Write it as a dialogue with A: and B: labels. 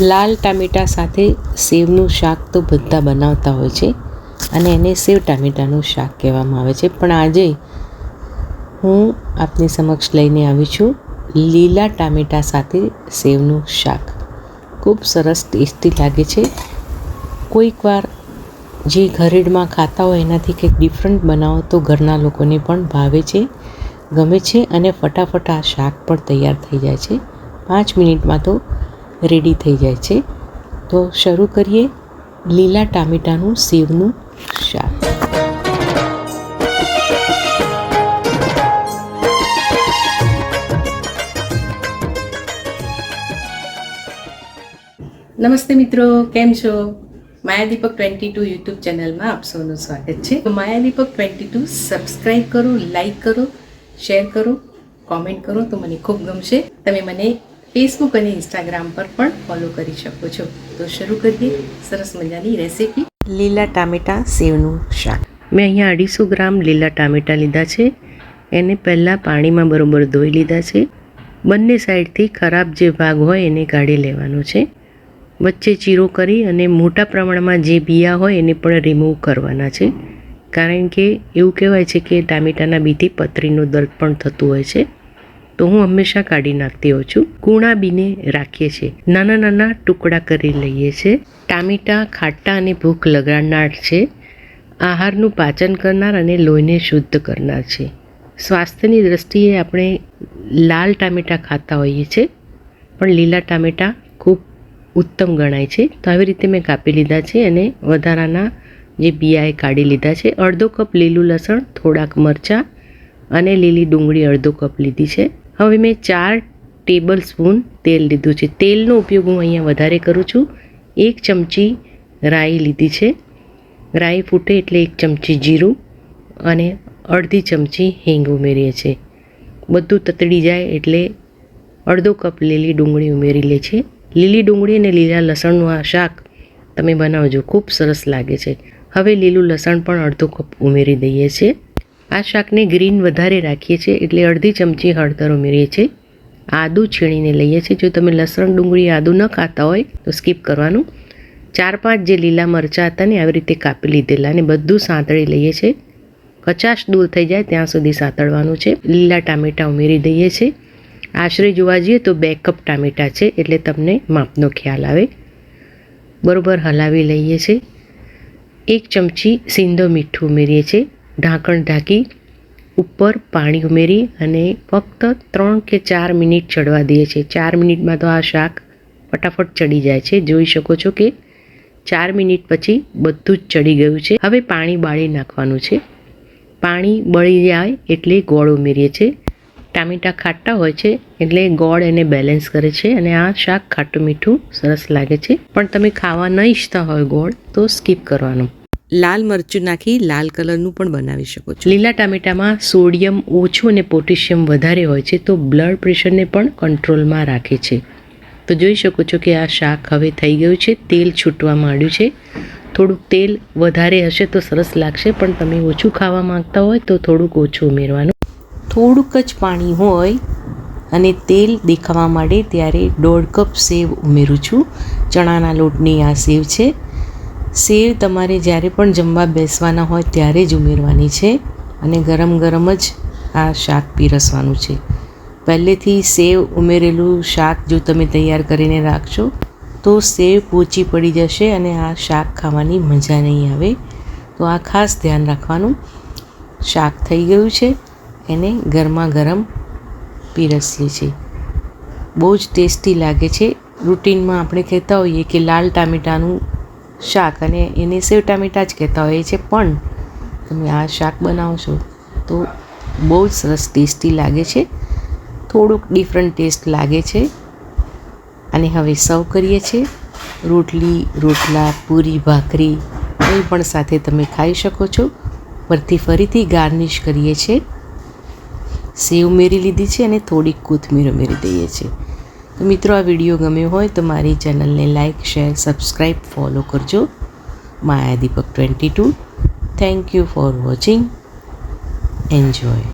A: લાલ ટામેટા સાથે સેવનું શાક તો બધા બનાવતા હોય છે અને એને સેવ ટામેટાનું શાક કહેવામાં આવે છે. પણ આજે હું આપની સમક્ષ લઈને આવી છું લીલા ટામેટા સાથે સેવનું શાક. ખૂબ સરસ ટેસ્ટી લાગે છે. કોઈક વાર જે ઘરેડમાં ખાતા હોય એનાથી કંઈક ડિફરન્ટ બનાવો તો ઘરના લોકોને પણ ભાવે છે, ગમે છે અને ફટાફટ આ શાક પણ તૈયાર થઈ જાય છે. પાંચ મિનિટમાં તો રેડી થઈ જાય છે. તો શરૂ કરીએ લીલા ટામેટાનું સેવનું શાક. નમસ્તે મિત્રો, કેમ છો? માયાદીપક ટ્વેન્ટી ટુ યુટ્યુબ ચેનલમાં આપ સૌનું સ્વાગત છે. તો Maya Deepak twenty two subscribe કરો લાઈક કરો, શેર કરો, કોમેન્ટ કરો તો મને ખૂબ ગમશે. તમે મને ફેસબુક અને ઇન્સ્ટાગ્રામ પર પણ ફોલો કરી શકો છો. તો શરૂ કરીએ. સરસ મજાની રેસીપી લીલા ટામેટા સેવનું શાક. મેં અહીંયા અઢીસો ગ્રામ લીલા ટામેટા લીધા છે. એને પહેલાં પાણીમાં બરોબર ધોઈ લીધા છે. બંને સાઈડથી ખરાબ જે ભાગ હોય એને કાઢી લેવાનો છે. વચ્ચે ચીરો કરી અને મોટા પ્રમાણમાં જે બિયા હોય એને પણ રિમૂવ કરવાના છે. કારણ કે એવું કહેવાય છે કે ટામેટાના બીથી પથરીનો દર્દ પણ થતું હોય છે. તો હું હંમેશા કાઢી નાખતી હોઉં છું. કૂણા બીને રાખીએ છીએ. નાના નાના ટુકડા કરી લઈએ છીએ. ટામેટાં, ખાટા અને ભૂખ લગાડનાર છે. આહારનું પાચન કરનાર અને લોહીને શુદ્ધ કરનાર છે. સ્વાસ્થ્યની દ્રષ્ટિએ આપણે લાલ ટામેટાં ખાતા હોઈએ છીએ. પણ લીલા ટામેટાં ખૂબ ઉત્તમ ગણાય છે. તો આવી રીતે મેં કાપી લીધા છે અને વધારાના જે બિયાએ કાઢી લીધા છે. અડધો કપ લીલું લસણ, થોડાક મરચાં અને લીલી ડુંગળી અડધો કપ લીધી છે. હવે મેં ચાર ટેબલ સ્પૂન તેલ લીધું છે. તેલનો ઉપયોગ હું અહીંયા વધારે કરું છું. એક ચમચી રાઈ લીધી છે. રાઈ ફૂટે એટલે એક ચમચી જીરું અને અડધી ચમચી હિંગ ઉમેરીએ છીએ. બધું તતડી જાય એટલે અડધો કપ લીલી ડુંગળી ઉમેરી લે છે. લીલી ડુંગળી અને લીલા લસણનું આ શાક તમે બનાવજો. ખૂબ સરસ લાગે છે. હવે લીલું લસણ પણ અડધો કપ ઉમેરી દઈએ છીએ. આ શાકને ગ્રીન વધારે રાખીએ છીએ એટલે અડધી ચમચી હળદર ઉમેરીએ છીએ. આદું છીણીને લઈએ છીએ. જો તમે લસણ, ડુંગળી, આદું ન ખાતા હોય તો સ્કીપ કરવાનું. ચાર પાંચ જે લીલા મરચાં હતા ને આવી રીતે કાપી લીધેલા અને બધું સાંતળી લઈએ છીએ. કચાશ દૂર થઈ જાય ત્યાં સુધી સાંતળવાનું છે. લીલા ટામેટાં ઉમેરી દઈએ છીએ. આશરે જોવા જઈએ તો બે કપ ટામેટાં છે એટલે તમને માપનો ખ્યાલ આવે. બરોબર હલાવી લઈએ છીએ. એક ચમચી સિંધો મીઠું ઉમેરીએ છીએ. ઢાંકણ ઢાંકી ઉપર પાણી ઉમેરી અને ફક્ત ત્રણ કે ચાર મિનિટ ચડવા દઈએ છીએ. ચાર મિનિટમાં તો આ શાક ફટાફટ ચડી જાય છે. જોઈ શકો છો કે ચાર મિનિટ પછી બધું જ ચડી ગયું છે. હવે પાણી બાળી નાખવાનું છે. પાણી બળી જાય એટલે ગોળ ઉમેરીએ છીએ. ટામેટાં ખાટા હોય છે એટલે ગોળ એને બેલેન્સ કરે છે અને આ શાક ખાટું મીઠું સરસ લાગે છે. પણ તમે ખાવા ન ઈચ્છતા હોય ગોળ તો સ્કીપ કરવાનું. લાલ મરચું નાખી લાલ કલરનું પણ બનાવી શકો છો. લીલા ટામેટામાં સોડિયમ ઓછું અને પોટેશિયમ વધારે હોય છે, તો બ્લડ પ્રેશરને પણ કંટ્રોલમાં રાખે છે. તો જોઈ શકો છો કે આ શાક હવે થઈ ગયું છે, તેલ છૂટવા માંડ્યું છે. થોડુંક તેલ વધારે હશે તો સરસ લાગશે, પણ તમે ઓછું ખાવા માંગતા હોય તો થોડુંક ઓછું ઉમેરવાનું. થોડુંક જ પાણી હોય અને તેલ દેખાવા માંડે ત્યારે દોઢ કપ સેવ ઉમેરું છું. ચણાના લોટની આ સેવ છે. સેવ તમારે જ્યારે પણ જમવા બેસવાના હોય ત્યારે જ ઉમેરવાની છે અને ગરમ ગરમ જ આ શાક પીરસવાનું છે. પહેલેથી સેવ ઉમેરેલું શાક જો તમે તૈયાર કરીને રાખશો, તો સેવ પોચી પડી જશે અને આ શાક ખાવાની મજા નહીં આવે. તો આ ખાસ ધ્યાન રાખવાનું. શાક થઈ ગયું છે, એને ગરમા ગરમ પીરસીએ છીએ. બહુ જ ટેસ્ટી લાગે છે. રૂટીનમાં આપણે કહેતા હોઈએ કે લાલ ટામેટાનું શાક અને એને સેવ ટામેટાં જ કહેતા હોઈએ છે. પણ તમે આ શાક બનાવશો તો બહુ જ સરસ ટેસ્ટી લાગે છે. થોડુંક ડિફરન્ટ ટેસ્ટ લાગે છે. અને હવે સર્વ કરીએ છીએ. રોટલી, રોટલા, પૂરી, ભાખરી કોઈ પણ સાથે તમે ખાઈ શકો છો. પરથી ફરીથી ગાર્નિશ કરીએ છીએ. સેવ ઉમેરી લીધી છે અને થોડીક કોથમીર ઉમેરી દઈએ છીએ. તો મિત્રો, આ વીડિયો ગમ્યો હોય તો મારી ચેનલને લાઇક શેર સબસ્ક્રાઈબ ફોલો કરજો. Maya Deepak twenty two. Thank you for watching enjoy